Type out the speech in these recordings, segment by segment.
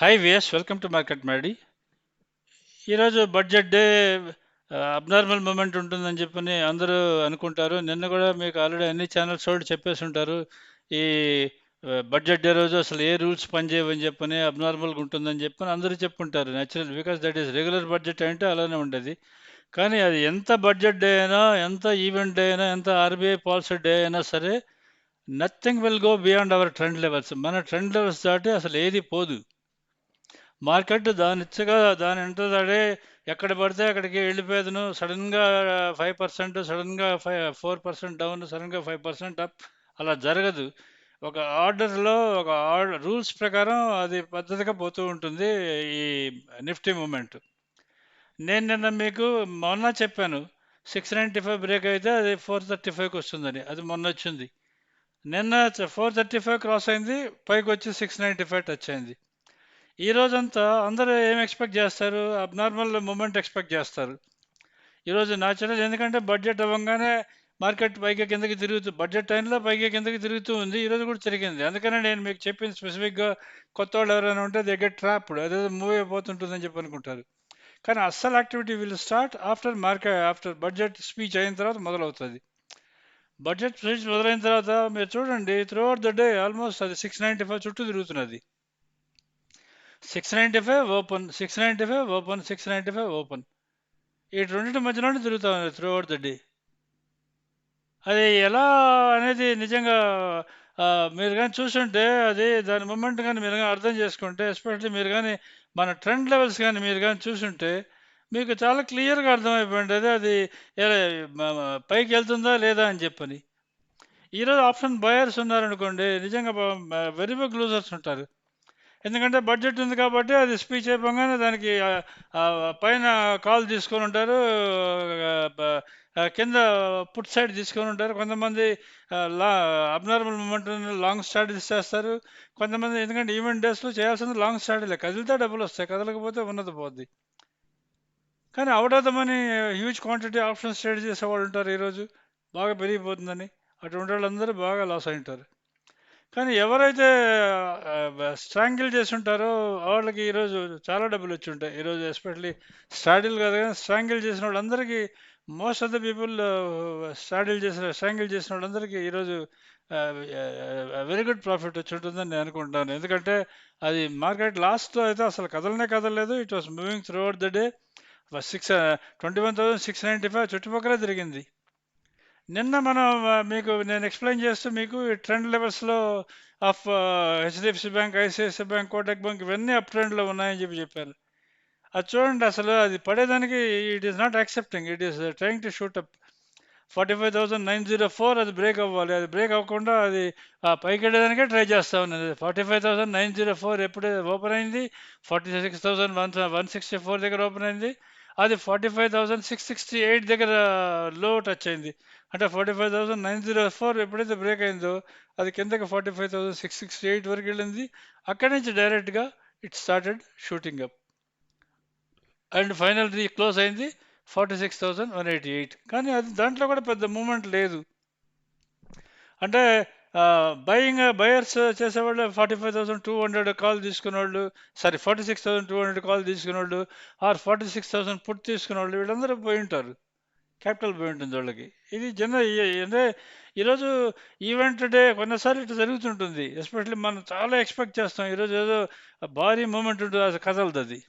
Hi VS welcome to market Maddy ఈరోజు budget day abnormal moment ఉంటుందని చెప్పని అందరూ అనుకుంటారు. నిన్న కూడా మీకు ఆల్రెడీ అన్ని ఛానల్స్ వాళ్ళు చెప్పేసి ఉంటారు. ఈ uh, బడ్జెట్ డే రోజు అసలు ఏ రూల్స్ పనిచేయవని చెప్పని అబ్నార్మల్గా ఉంటుందని చెప్పని అందరూ చెప్పుంటారు. Natural because that is regular budget అంటే అలానే ఉండేది. కానీ అది ఎంత బడ్జెట్ డే అయినా ఎంత ఈవెంట్ డే అయినా ఎంత ఆర్బీఐ పాలసీ డే అయినా సరే nothing will go beyond our trend levels మన ట్రెండ్ లెవెల్స్ దాటి అసలు ఏది పోదు. మార్కెట్ దాని ఇచ్చగా దాని ఎంతదే ఎక్కడ పడితే అక్కడికి వెళ్ళిపోయేదను. సడన్గా ఫైవ్ పర్సెంట్ సడన్గా ఫైవ్ ఫోర్ పర్సెంట్ డౌన్ సడన్గా ఫైవ్ పర్సెంట్ అప్. అలా జరగదు. ఒక ఆర్డర్లో ఒక ఆర్డర్ రూల్స్ ప్రకారం అది పద్ధతిగా పోతూ ఉంటుంది ఈ నిఫ్టీ మూమెంట్. నేను నిన్న మీకు మొన్న చెప్పాను సిక్స్ నైంటీ ఫైవ్ బ్రేక్ అయితే అది ఫోర్ థర్టీ ఫైవ్కి వస్తుందని. అది మొన్న వచ్చింది. నిన్న ఫోర్ థర్టీ ఫైవ్ క్రాస్ అయింది పైకి వచ్చి సిక్స్ నైంటీ ఫైవ్ టచ్ అయింది. ఈ రోజంతా అందరూ ఏం ఎక్స్పెక్ట్ చేస్తారు? అబ్నార్మల్ మూమెంట్ ఎక్స్పెక్ట్ చేస్తారు. ఈరోజు న్యాచురల్ ఎందుకంటే బడ్జెట్ అవ్వగానే మార్కెట్ పైకి కిందకి తిరుగుతూ బడ్జెట్ టైంలో పైకి కిందకి తిరుగుతూ ఉంది. ఈరోజు కూడా తిరిగింది. అందుకనే నేను మీకు చెప్పింది స్పెసిఫిక్గా కొత్త వాళ్ళు ఎవరైనా ఉంటే దగ్గర ట్రాప్డ్. అదే మూవ్ అయిపోతుంటుందని చెప్పి అనుకుంటారు. కానీ అస్సలు activity will start after market after budget speech అయిన తర్వాత మొదలవుతుంది. బడ్జెట్ స్పీచ్ మొదలైన తర్వాత మీరు చూడండి throughout the day almost అది సిక్స్ నైంటీ ఫైవ్ చుట్టూ తిరుగుతున్నది. Six ninety five open six ninety five open six ninety five open ఈ రెండింటి మధ్యలోనే తిరుగుతా ఉంది త్రూ అవుట్ ద డే అది ఎలా అనేది నిజంగా మీరు కానీ చూసుంటే అది దాని మూమెంట్ కానీ మీరు కానీ అర్థం చేసుకుంటే ఎస్పెషల్లీ మీరు కానీ మన ట్రెండ్ లెవెల్స్ కానీ మీరు కానీ చూసుంటే మీకు చాలా క్లియర్గా అర్థమైపోయింది అది పైకి వెళ్తుందా లేదా అని చెప్పని. ఈరోజు ఆప్షన్ బయర్స్ ఉన్నారనుకోండి నిజంగా వెరీ బిగ్ లూజర్స్ ఉంటారు. ఎందుకంటే బడ్జెట్ ఉంది కాబట్టి అది స్పీచ్ అయిపోగానే దానికి పైన కాల్ తీసుకొని ఉంటారు కింద పుట్ సైడ్ తీసుకొని ఉంటారు. కొంతమంది లా అబ్నార్మల్ మూమెంట్ లాంగ్ స్ట్రాటజీస్ చేస్తారు. కొంతమంది ఎందుకంటే ఈవెంట్ డేస్లో చేయాల్సింది లాంగ్ స్ట్రాటజీలే కదిలితే డబ్బులు వస్తాయి కదలకపోతే ఉన్నది పోద్ది. కానీ out of the money huge quantity option trade చేసేవాళ్ళు ఉంటారు ఈరోజు. బాగా పెరిగిపోతుందని. అటువంటి వాళ్ళందరూ బాగా లాస్ అయి ఉంటారు. కానీ ఎవరైతే స్ట్రాంగిల్ చేసి ఉంటారో వాళ్ళకి ఈరోజు చాలా డబ్బులు వచ్చి ఉంటాయి. ఈరోజు ఎస్పెషల్లీ స్ట్రాడిల్ కాదు కానీ స్ట్రాంగిల్ చేసిన వాళ్ళందరికీ most of the people straddle చేసిన స్ట్రాంగిల్ చేసిన వాళ్ళందరికీ ఈరోజు వెరీ గుడ్ ప్రాఫిట్ వచ్చి ఉంటుందని నేను అనుకుంటాను ఎందుకంటే అది మార్కెట్ లాస్ట్లో అయితే అసలు కదలనే కదలలేదు. It was moving throughout the day six twenty one thousand six ninety five చుట్టుపక్కల తిరిగింది. నిన్న మనం మీకు నేను ఎక్స్ప్లెయిన్ చేస్తూ మీకు ట్రెండ్ లెవెల్స్లో of HDFC bank ICICI bank Kotak bank ఇవన్నీ అప్ ట్రెండ్లో ఉన్నాయని చెప్పి చెప్పారు. అది చూడండి అసలు అది పడేదానికి it is not accepting it is trying to shoot up forty five thousand nine zero four అది బ్రేక్ అవ్వాలి. అది బ్రేక్ అవ్వకుండా అది పైకి వెళ్ళడానికే ట్రై చేస్తా ఉన్నది. Forty five thousand nine zero four ఎప్పుడైతే ఓపెన్ అయింది? Forty six thousand one one sixty four దగ్గర ఓపెన్ అయింది. అది forty five thousand six sixty eight దగ్గర లో టచ్ అయింది. అంటే forty five thousand nine zero four ఎప్పుడైతే బ్రేక్ అయిందో అది కిందకి forty five thousand six sixty eight వరకు వెళ్ళింది. అక్కడి నుంచి డైరెక్ట్గా it started shooting up and final close అయింది forty six thousand one eighty eight కానీ అది దాంట్లో కూడా పెద్ద మూమెంట్ లేదు. అంటే బయింగ్ బయర్స్ చేసేవాళ్ళు forty five thousand two hundred call తీసుకునేవాళ్ళు sorry forty six thousand two hundred call తీసుకునేవాళ్ళు or forty six thousand put తీసుకునేవాళ్ళు వీళ్ళందరూ పోయి ఉంటారు. క్యాపిటల్ పోయి ఉంటుంది వాళ్ళకి. ఇది జనరల్ అంటే ఈరోజు ఈవెంట్ డే కొన్నిసార్లు ఇట్లా జరుగుతుంటుంది. ఎస్పెషల్లీ మనం చాలా ఎక్స్పెక్ట్ చేస్తాం. ఈరోజు ఏదో భారీ మూమెంట్ ఉంటుంది. అది కదలదు అది.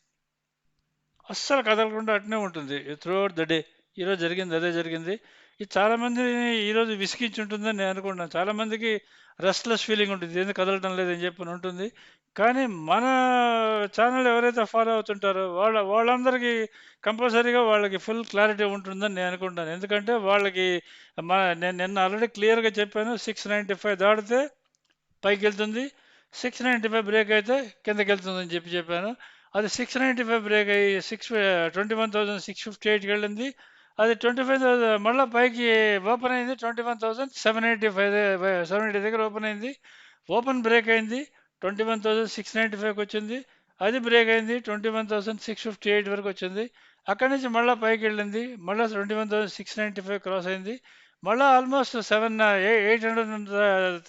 అస్సలు కదలకుండా అట్నే ఉంటుంది. Throughout the day. ఈరోజు జరిగింది అదే జరిగింది. ఇది చాలామంది ఈరోజు విసిగించి ఉంటుందని నేను అనుకుంటున్నాను. చాలామందికి రెస్ట్లెస్ ఫీలింగ్ ఉంటుంది. ఎందుకు కదలటం లేదని చెప్పి ఉంటుంది. కానీ మన ఛానల్ ఎవరైతే ఫాలో అవుతుంటారో వాళ్ళ వాళ్ళందరికీ కంపల్సరీగా వాళ్ళకి ఫుల్ క్లారిటీ ఉంటుందని నేను అనుకుంటాను ఎందుకంటే వాళ్ళకి మన నేను నిన్న ఆల్రెడీ క్లియర్గా చెప్పాను సిక్స్ నైంటీ ఫైవ్ దాటితే పైకి వెళ్తుంది సిక్స్ నైంటీ ఫైవ్ బ్రేక్ అయితే కిందకి వెళ్తుందని చెప్పి చెప్పాను. అది సిక్స్ నైంటీ ఫైవ్ బ్రేక్ అయ్యి six twenty one thousand six fifty ఎయిట్కి వెళ్ళింది. అది ట్వంటీ ఫైవ్ థౌసండ్ మళ్ళీ పైకి ఓపెన్ అయింది twenty one thousand seven eighty five seven eighty దగ్గర ఓపెన్ అయింది. ఓపెన్ బ్రేక్ అయింది. Twenty one thousand six ninety ఫైవ్కి వచ్చింది అది బ్రేక్ అయింది. Twenty one thousand six fifty eight వరకు వచ్చింది. అక్కడి నుంచి మళ్ళీ పైకి వెళ్ళింది. మళ్ళీ twenty one thousand six ninety five cross అయింది. మళ్ళీ almost seven eight hundred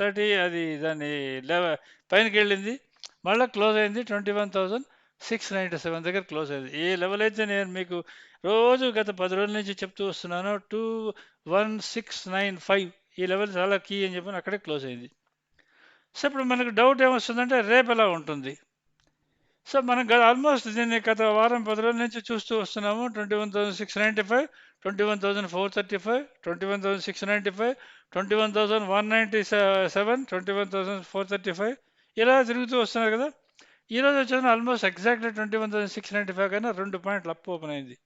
thirty అది దాని లెవె పైనకి వెళ్ళింది. మళ్ళీ క్లోజ్ అయింది. Twenty one thousand six ninety seven దగ్గర క్లోజ్ అయింది. ఏ లెవెల్ అయితే నేను మీకు రోజు గత పది రోజుల నుంచి చెప్తూ వస్తున్నాను. Two one six nine five ఈ లెవెల్ చాలా కీ అని చెప్పి అక్కడే క్లోజ్ అయింది. సో ఇప్పుడు మనకు డౌట్ ఏమొస్తుందంటే రేపు ఎలా ఉంటుంది? సో మనం గత ఆల్మోస్ట్ దీన్ని గత వారం పది రోజుల నుంచి చూస్తూ వస్తున్నాము. Twenty one thousand six ninety five twenty one thousand four thirty five twenty one thousand six ninety five twenty one thousand one ninety seven twenty one thousand four thirty five ఇలా తిరుగుతూ వస్తున్నారు కదా. ఈ రోజు almost exactly twenty one thousand six ninety five కన్నా రెండు పాయింట్లు up open అయింది.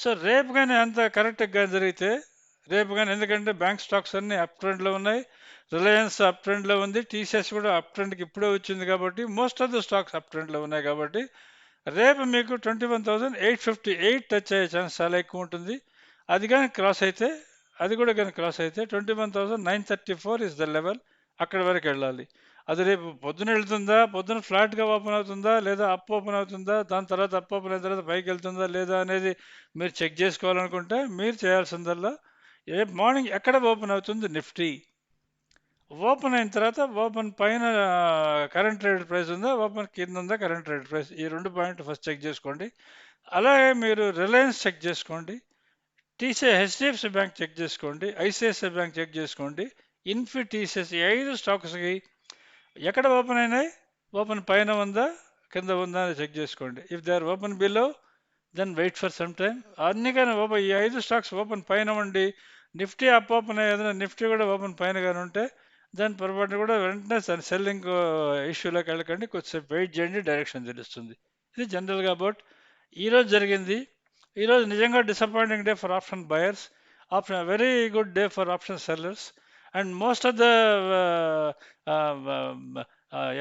సో రేపు కానీ అంత కరెక్ట్గా జరిగితే రేపు కానీ ఎందుకంటే బ్యాంక్ స్టాక్స్ అన్నీ అప్ ట్రెండ్లో ఉన్నాయి రిలయన్స్ అప్ ట్రెండ్లో ఉంది టీసీఎస్ కూడా అప్ ట్రెండ్కి ఇప్పుడే వచ్చింది కాబట్టి most of the stocks up ట్రెండ్లో ఉన్నాయి కాబట్టి రేపు మీకు twenty one thousand eight fifty eight touch అయ్యే ఛాన్స్ చాలా ఎక్కువ ఉంటుంది. అది కానీ క్రాస్ అయితే అది కూడా కానీ క్రాస్ అయితే twenty one thousand nine thirty four is the level అక్కడి వరకు వెళ్ళాలి. అది రేపు పొద్దున వెళ్తుందా? పొద్దున ఫ్లాట్గా ఓపెన్ అవుతుందా? లేదా అప్ ఓపెన్ అవుతుందా? దాని తర్వాత అప్ ఓపెన్ అయిన తర్వాత పైకి వెళ్తుందా? లేదా అనేది మీరు చెక్ చేసుకోవాలనుకుంటే మీరు చేయాల్సిందల్లా. రేపు మార్నింగ్ ఎక్కడ ఓపెన్ అవుతుంది? నిఫ్టీ. ఓపెన్ అయిన తర్వాత ఓపెన్ పైన కరెంట్ రేట్ ప్రైస్ ఉందా? ఓపెన్ కింద ఉందా? Current rate price. ఈ రెండు పాయింట్ ఫస్ట్ చెక్ చేసుకోండి. అలాగే మీరు రిలయన్స్ చెక్ చేసుకోండి. టీసీ హెచ్డిఎఫ్సి బ్యాంక్ చెక్ చేసుకోండి. ఐసిఐసిఐ బ్యాంక్ చెక్ చేసుకోండి. ఇన్ఫి టీసీఎస్ ఈ ఐదు స్టాక్స్కి ఎక్కడ ఓపెన్ అయినాయి? ఓపెన్ పైన ఉందా? కింద ఉందా అని చెక్ చేసుకోండి. If they are open below then wait for some time అన్ని కానీ ఓపెన్ ఈ ఐదు స్టాక్స్ ఓపెన్ పైన ఉండి నిఫ్టీ అప్ ఓపెన్ అయ్యేదైనా నిఫ్టీ కూడా ఓపెన్ పైన కానీ ఉంటే దాని పొరపాటు కూడా వెంటనే సెల్లింగ్ ఇష్యూలోకి uh, వెళ్ళకండి. కొద్దిసేపు వెయిట్ చేయండి డైరెక్షన్ తెలుస్తుంది. ఇది జనరల్గా అబౌట్ ఈరోజు జరిగింది. ఈరోజు నిజంగా disappointing day for option buyers option very good day for option sellers and most of the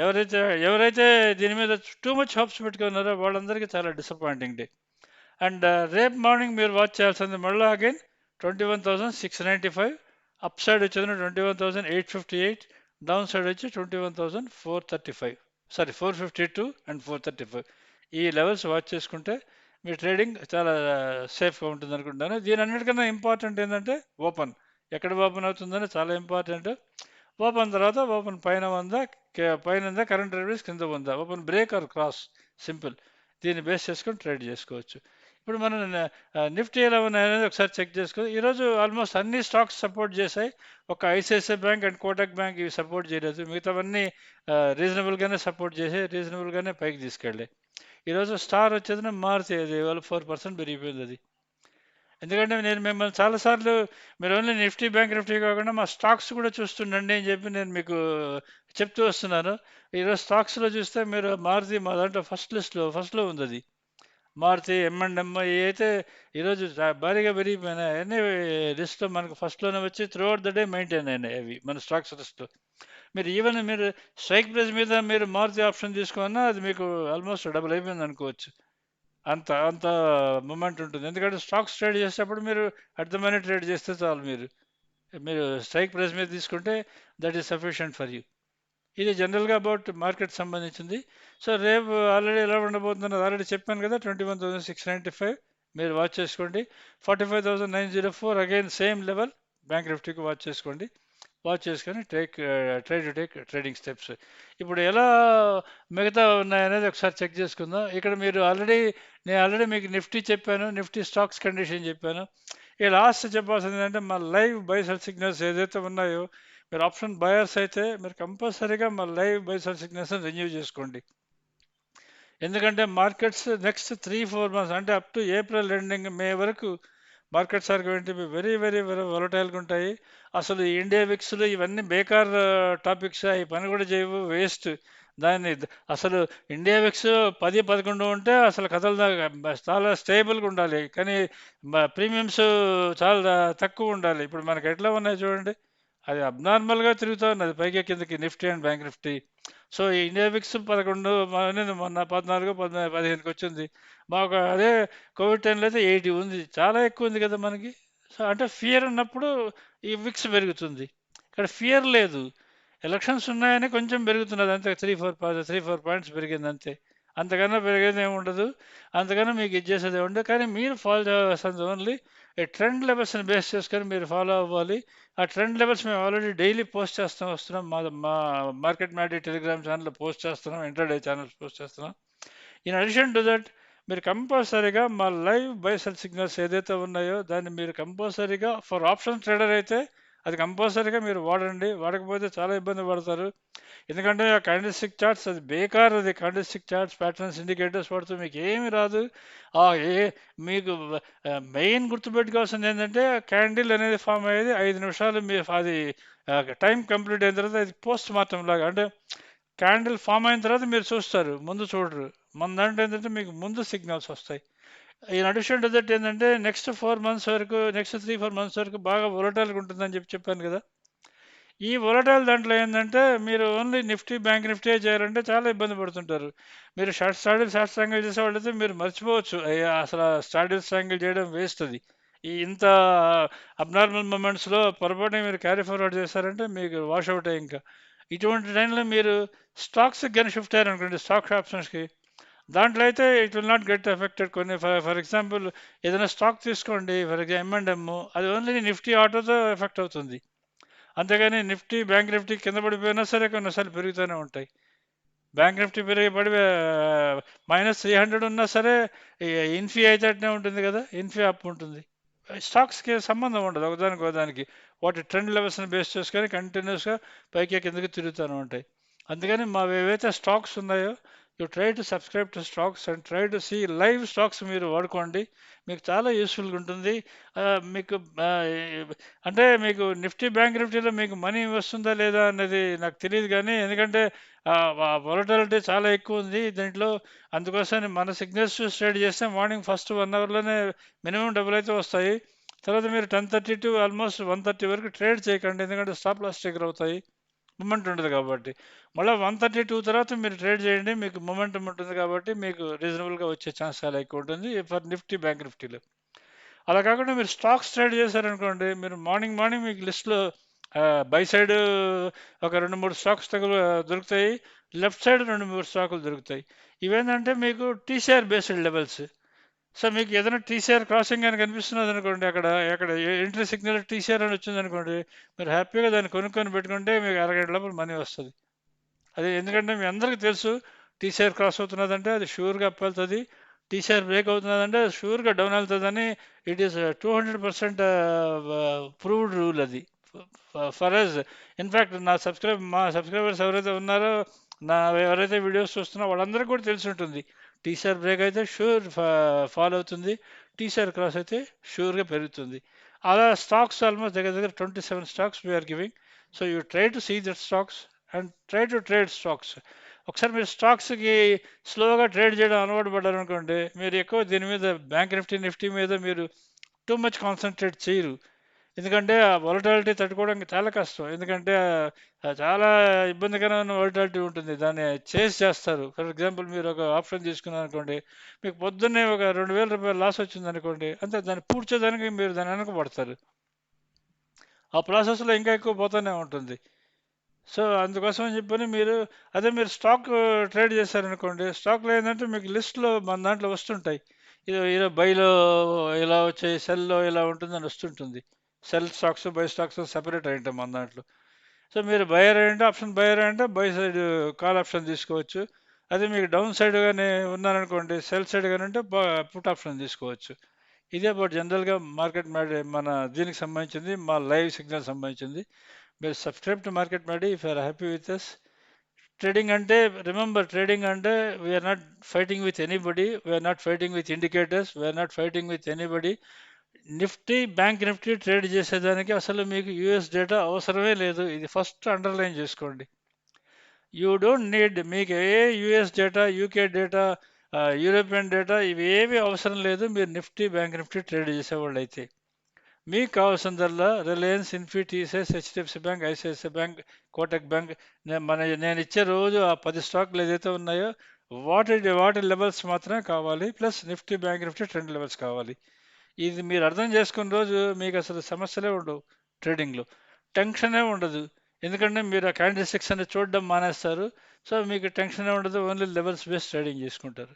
ఎవరైతే ఎవరైతే దీని మీద టూ మచ్ హోప్స్ పెట్టుకున్నారో వాళ్ళందరికీ చాలా డిసప్పాయింటింగ్ డే అండ్ రేపు మార్నింగ్ మీరు వాచ్ చేయాల్సింది మళ్ళీ again twenty one thousand six ninety five up side వచ్చింది twenty one thousand eight fifty eight down side వచ్చి twenty one thousand four thirty five sorry four fifty two and four thirty five. ఈ levels watch చేసుకుంటే మీ trading చాలా సేఫ్గా ఉంటుంది అనుకుంటున్నాను దీని అన్నిటికన్నా ఇంపార్టెంట్ ఏంటంటే ఓపెన్. ఎక్కడ ఓపెన్ అవుతుందని చాలా ఇంపార్టెంట్. ఓపెన్ తర్వాత ఓపెన్ పైన ఉందా పైన ఉందా కరెంట్ రేట్ కింద ఉందా? Open break or cross? Simple. దీన్ని బేస్ చేసుకొని ట్రేడ్ చేసుకోవచ్చు. ఇప్పుడు మనం నిఫ్టీ ఎలా ఉన్నాయనేది ఒకసారి చెక్ చేసుకో ఈరోజు ఆల్మోస్ట్ అన్ని స్టాక్స్ సపోర్ట్ చేశాయి. ఒక ICICI bank and Kotak bank ఇవి సపోర్ట్ చేయలేదు. మిగతావన్నీ రీజనబుల్గానే సపోర్ట్ చేసి రీజనబుల్గానే పైకి తీసుకెళ్ళాయి. ఈరోజు స్టార్ వచ్చేది మారుతి అది వాళ్ళు ఫోర్ పర్సెంట్ పెరిగిపోయింది అది. ఎందుకంటే నేను మిమ్మల్ని చాలాసార్లు మీరు ఓన్లీ నిఫ్టీ బ్యాంక్ నిఫ్టీ కాకుండా మా స్టాక్స్ కూడా చూస్తుండండి అని చెప్పి నేను మీకు చెప్తూ వస్తున్నాను. ఈరోజు స్టాక్స్లో చూస్తే మీరు మారుతి మా దాంట్లో ఫస్ట్ లిస్ట్లో ఫస్ట్లో ఉంది అది మారుతి ఎంఎండ్ఎం అయితే ఈరోజు భారీగా పెరిగిపోయినాయి అన్ని లిస్ట్లో మనకు ఫస్ట్లోనే వచ్చి throughout the day maintain అయినాయి అవి మన స్టాక్స్ లిస్ట్లో. మీరు ఈవెన్ మీరు స్ట్రైక్ ప్రైస్ మీద మీరు మారుతి ఆప్షన్ తీసుకున్నా అది మీకు ఆల్మోస్ట్ డబుల్ అయిపోయింది అనుకోవచ్చు. అంత అంత మూమెంట్ ఉంటుంది. ఎందుకంటే స్టాక్స్ ట్రేడ్ చేసేటప్పుడు మీరు అర్థమైన ట్రేడ్ చేస్తే చాలు మీరు. మీరు స్ట్రైక్ ప్రైస్ మీద తీసుకుంటే that is sufficient for you. ఇది జనరల్గా అబౌట్ మార్కెట్ సంబంధించింది. సో రేపు ఆల్రెడీ ఎలా ఉండబోతుందని ఆల్రెడీ చెప్పాను కదా twenty one thousand six ninety five. మీరు వాచ్ చేసుకోండి. Forty five thousand nine zero four again same level. Bank నిఫ్టీకి watch చేసుకోండి. వాచ్ చేసుకొని take try to take trading steps. ఇప్పుడు ఎలా మిగతా ఉన్నాయనేది ఒకసారి చెక్ చేసుకుందాం. ఇక్కడ మీరు ఆల్రెడీ నేను ఆల్రెడీ మీకు నిఫ్టీ చెప్పాను నిఫ్టీ స్టాక్స్ కండిషన్ చెప్పాను. ఈ లాస్ట్ చెప్పాల్సింది ఏంటంటే మా లైవ్ బైసల్ సిగ్నల్స్ ఏదైతే ఉన్నాయో మీరు ఆప్షన్ బయర్స్ అయితే మీరు కంపల్సరీగా మా లైవ్ బైసల్ సిగ్నల్స్ రెన్యూ చేసుకోండి. ఎందుకంటే markets next three four months అంటే up to April ending May వరకు markets are going to be very very very వొలటైల్గా ఉంటాయి. అసలు ఇండియా విక్స్లు ఇవన్నీ బేకార్ టాపిక్స్ ఈ పని కూడా చేయవు వేస్ట్ దాన్ని అసలు ఇండియా విక్స్ పది పదకొండు ఉంటే అసలు కథలు చాలా స్టేబుల్గా ఉండాలి. కానీ ప్రీమియమ్స్ చాలా తక్కువ ఉండాలి. ఇప్పుడు మనకి ఎట్లా ఉన్నాయి చూడండి? అది అబ్నార్మల్గా తిరుగుతూ ఉన్నది పైకి కిందకి Nifty and bank Nifty. So ఈ ఇండియా విక్స్ పదకొండు మొన్న పద్నాలుగు పద్నాలుగు పదిహేనుకి వచ్చింది. మాకు అదే కోవిడ్ టైంలో అయితే ఎయిటీ ఉంది. చాలా ఎక్కువ ఉంది కదా మనకి. సో అంటే ఫియర్ ఉన్నప్పుడు ఈ విక్స్ పెరుగుతుంది. ఇక్కడ ఫియర్ లేదు. ఎలక్షన్స్ ఉన్నాయని కొంచెం పెరుగుతున్నది. అంతే three four three four points పెరిగింది అంతే. అంతకన్నా పెరిగేది ఏమి ఉండదు అంతకన్నా మీకు ఇచ్చేసేది ఏమి ఉండదు కానీ మీరు ఫాలో చేయాల్సింది ఓన్లీ ట్రెండ్ లెవెల్స్ని బేస్ చేసుకొని మీరు ఫాలో అవ్వాలి. ఆ ట్రెండ్ లెవెల్స్ మేము ఆల్రెడీ డైలీ పోస్ట్ చేస్తాం వస్తున్నాం. మా మా మార్కెట్ మ్యాడీ టెలిగ్రామ్ ఛానల్లో పోస్ట్ చేస్తున్నాం. ఇంటర్డే ఛానల్స్ పోస్ట్ చేస్తున్నాం. ఇన్ అడిషన్ టు దట్ మీరు కంపల్సరీగా మా లైవ్ బైసెల్ సిగ్నల్స్ ఏదైతే ఉన్నాయో దాన్ని మీరు కంపల్సరీగా ఫర్ ఆప్షన్ ట్రేడర్ అయితే అది కంపల్సరీగా మీరు వాడండి. వాడకపోతే చాలా ఇబ్బంది పడతారు. ఎందుకంటే ఆ క్యాండిల్స్టిక్ చార్ట్స్ అది బేకార్ అది క్యాండిల్స్టిక్ చార్ట్స్ ప్యాటర్న్స్ ఇండికేటర్స్ పడుతూ మీకు ఏమి రాదు. ఆ ఏ మీకు మెయిన్ గుర్తుపెట్టుకోవాల్సింది ఏంటంటే క్యాండిల్ అనేది ఫామ్ అయ్యేది ఐదు నిమిషాలు మీ అది టైం కంప్లీట్ అయిన తర్వాత అది పోస్ట్ మార్టం లాగా. అంటే క్యాండిల్ ఫామ్ అయిన తర్వాత మీరు చూస్తారు. ముందు చూడరు. మన దాంట్లో ఏంటంటే మీకు ముందు సిగ్నల్స్ వస్తాయి. ఇన్ అడిషన్ టు దట్ ఏంటంటే నెక్స్ట్ ఫోర్ మంత్స్ వరకు నెక్స్ట్ త్రీ ఫోర్ మంత్స్ వరకు బాగా వొలటైల్గా ఉంటుందని చెప్పి చెప్పాను కదా. ఈ వొలటైల్ దాంట్లో ఏంటంటే మీరు ఓన్లీ నిఫ్టీ బ్యాంక్ నిఫ్టీ చేయాలంటే చాలా ఇబ్బంది పడుతుంటారు. మీరు షార్ట్ స్టాడీలు షార్ట్ స్ట్రాంగిల్ చేసే వాళ్ళైతే మీరు మర్చిపోవచ్చు. అసలు స్టాడీలు స్ట్రాంగిల్ చేయడం వేస్ట్ అది. ఈ ఇంత అబ్నార్మల్ మూమెంట్స్లో పొరపాటున మీరు క్యారీ ఫార్వర్డ్ చేశారంటే మీకు వాష్ అవుట్ అయ్యి ఇంకా. ఇటువంటి టైంలో మీరు స్టాక్స్కి కానీ షిఫ్ట్ అయ్యారనుకోండి స్టాక్ ఆప్షన్స్కి దాంట్లో అయితే it will not get affected కొన్ని ఫర్ ఫర్ ఎగ్జాంపుల్ ఏదైనా స్టాక్ తీసుకోండి for example M and M అది ఓన్లీ నిఫ్టీ ఆటోతో ఎఫెక్ట్ అవుతుంది. అంతేగాని నిఫ్టీ బ్యాంక్ నిఫ్టీ కింద పడిపోయినా సరే కొన్నిసార్లు పెరుగుతూనే ఉంటాయి. బ్యాంక్ నిఫ్టీ పెరిగి పడి మైనస్ త్రీ హండ్రెడ్ ఉన్నా సరే ఇన్ఫీ అయితే అట్నే ఉంటుంది కదా ఇన్ఫీ అప్ ఉంటుంది. స్టాక్స్కి సంబంధం ఉండదు ఒకదానికి ఒకదానికి. వాటి ట్రెండ్ లెవెల్స్ని బేస్ చేసుకొని కంటిన్యూస్గా పైకి కిందకి తిరుగుతూనే ఉంటాయి. అందుకని మా ఏవైతే స్టాక్స్ ఉన్నాయో you try to subscribe to stocks and try to see live stocks మీరు వాడుకోండి. మీకు చాలా యూస్ఫుల్గా ఉంటుంది. మీకు అంటే మీకు నిఫ్టీ బ్యాంక్ నిఫ్టీలో మీకు మనీ వస్తుందా లేదా అనేది నాకు తెలియదు కానీ ఎందుకంటే వొలటాలిటీ చాలా ఎక్కువ ఉంది దీంట్లో. అందుకోసం మన సిగ్నల్స్ ట్రేడ్ చేస్తే మార్నింగ్ ఫస్ట్ వన్ అవర్లోనే మినిమం డబ్బులు అయితే వస్తాయి. తర్వాత మీరు ten thirty to almost one thirty వరకు ట్రేడ్ చేయకండి ఎందుకంటే స్టాప్ లాస్ ట్రిగర్ అవుతాయి. మూమెంట్ ఉండదు కాబట్టి. మళ్ళీ వన్ థర్టీ టూ తర్వాత మీరు ట్రేడ్ చేయండి మీకు మొమెంటం ఉంటుంది కాబట్టి మీకు రీజనబుల్గా వచ్చే ఛాన్స్ చాలా ఎక్కువ ఉంటుంది ఫర్ నిఫ్టీ బ్యాంక్ నిఫ్టీలో అలా కాకుండా మీరు స్టాక్స్ ట్రేడ్ చేశారనుకోండి మీరు మార్నింగ్ మార్నింగ్ మీకు లిస్ట్లో బై సైడ్ ఒక రెండు మూడు స్టాక్స్ తగులు దొరుకుతాయి లెఫ్ట్ సైడ్ రెండు మూడు స్టాకులు దొరుకుతాయి. ఇవేంటంటే మీకు టీసీఆర్ బేస్డ్ లెవెల్స్ సో మీకు ఏదైనా టీసీఆర్ క్రాసింగ్ అని కనిపిస్తున్నది అనుకోండి అక్కడ అక్కడ ఎంట్రీ సిగ్నల్ టీసీఆర్ అని వచ్చింది అనుకోండి మీరు హ్యాపీగా దాన్ని కొనుక్కొని పెట్టుకుంటే మీకు అరగంట లోపల మనీ వస్తుంది. అది ఎందుకంటే మీ అందరికీ తెలుసు టీసీఆర్ క్రాస్ అవుతున్నదంటే అది షూర్గా అప్ వెళ్తుంది టీసీఆర్ బ్రేక్ అవుతున్నదంటే అది షూర్గా డౌన్ వెళ్తుందని it is two hundred percent proved rule అది. ఫర్ అస్ ఇన్ఫ్యాక్ట్ నా సబ్స్క్రైబ్ మా సబ్స్క్రైబర్స్ ఎవరైతే ఉన్నారో నా ఎవరైతే వీడియోస్ చూస్తున్నారో వాళ్ళందరికీ కూడా తెలిసి ఉంటుంది. టీసర్ బ్రేక్ అయితే షూర్ ఫాల్ అవుతుంది. టీసర్ క్రాస్ అయితే షూర్గా పెరుగుతుంది. అలా స్టాక్స్ ఆల్మోస్ట్ దగ్గర దగ్గర twenty seven stocks we're giving so you try to see that stocks and try to trade stocks ఒకసారి మీరు స్టాక్స్కి స్లోగా ట్రేడ్ చేయడం అలవాటు పడ్డారనుకోండి మీరు ఎక్కువ దీని మీద బ్యాంక్ నిఫ్టీ నిఫ్టీ మీద మీరు టూ మచ్ కాన్సన్ట్రేట్ చేయరు. ఎందుకంటే ఆ వొలటాలిటీ తట్టుకోవడానికి చాలా కష్టం. ఎందుకంటే చాలా ఇబ్బందికరమైన వొలటాలిటీ ఉంటుంది. దాన్ని చేసి చేస్తారు. ఫర్ ఎగ్జాంపుల్ మీరు ఒక ఆప్షన్ తీసుకున్నారు అనుకోండి మీకు పొద్దున్నే ఒక రెండు వేల రూపాయలు లాస్ వచ్చింది అనుకోండి అంతే దాన్ని పూడ్చేదానికి మీరు దాని వెనక పడతారు. ఆ ప్రాసెస్లో ఇంకా ఎక్కువ పోతూనే ఉంటుంది. సో అందుకోసం అని చెప్పని మీరు అదే మీరు స్టాక్ ట్రేడ్ చేశారనుకోండి స్టాక్లో ఏంటంటే మీకు లిస్ట్లో మన దాంట్లో వస్తుంటాయి. ఇది ఇలా బైలో ఇలా వచ్చే సెల్లో ఇలా ఉంటుందని వస్తుంటుంది. Sell stocks buy stocks separate item మన దాంట్లో. సో మీరు బయర్ అయ్యండి ఆప్షన్ బయర్ అంటే బై సైడ్ కాల్ ఆప్షన్ తీసుకోవచ్చు. అదే మీకు డౌన్ సైడ్ కానీ ఉన్నారనుకోండి సెల్ సైడ్ కానీ ఉంటే పుట్ ఆప్షన్ తీసుకోవచ్చు. ఇదే అబౌట్ జనరల్గా మార్కెట్ మ్యాడీ మన దీనికి సంబంధించింది మా లైవ్ సిగ్నల్ సంబంధించింది. మీరు subscribe to market Maddy if are happy with us trading అంటే రిమెంబర్ ట్రేడింగ్ అంటే we're not fighting with anybody we're not fighting with indicators we're not fighting with anybody Nifty bank Nifty trade చేసేదానికి అసలు మీకు US data అవసరమే లేదు. ఇది first underline చేసుకోండి. You don't need మీకు ఏ US data UK data European data ఇవి ఏవి అవసరం లేదు. మీరు నిఫ్టీ బ్యాంక్ నిఫ్టీ ట్రేడ్ చేసేవాళ్ళు అయితే మీకు కావాల్సిందల్లా Reliance Infy TCS HDFC bank ICICI bank Kotak bank మన నేను ఇచ్చే రోజు ఆ పది స్టాక్లు ఏదైతే ఉన్నాయో వాటి వాటి లెవెల్స్ మాత్రమే కావాలి. Plus Nifty bank Nifty trend levels కావాలి. ఇది మీరు అర్థం చేసుకున్న రోజు మీకు అసలు సమస్యలే ఉండవు ట్రేడింగ్లో టెన్షనే ఉండదు. ఎందుకంటే మీరు ఆ క్యాండిల్ స్టిక్స్ అనేది చూడడం మానేస్తారు. సో మీకు టెన్షన్ ఉండదు. ఓన్లీ లెవెల్స్ బేస్ ట్రేడింగ్ చేసుకుంటారు.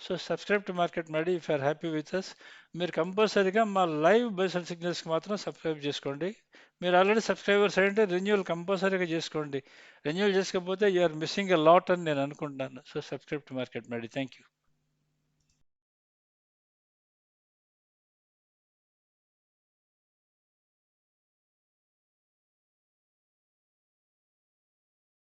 So subscribe to market Maddy if are happy with us మీరు కంపల్సరీగా మా లైవ్ బైసల్ సిగ్నల్స్కి మాత్రం సబ్స్క్రైబ్ చేసుకోండి. మీరు ఆల్రెడీ సబ్స్క్రైబర్స్ అయ్యంటే రెన్యువల్ కంపల్సరీగా చేసుకోండి. రెన్యూవల్ చేసుకోకపోతే యూఆర్ మిస్సింగ్ ఎ లాట్ అని నేను అనుకుంటున్నాను. So subscribe to market Maddy thank you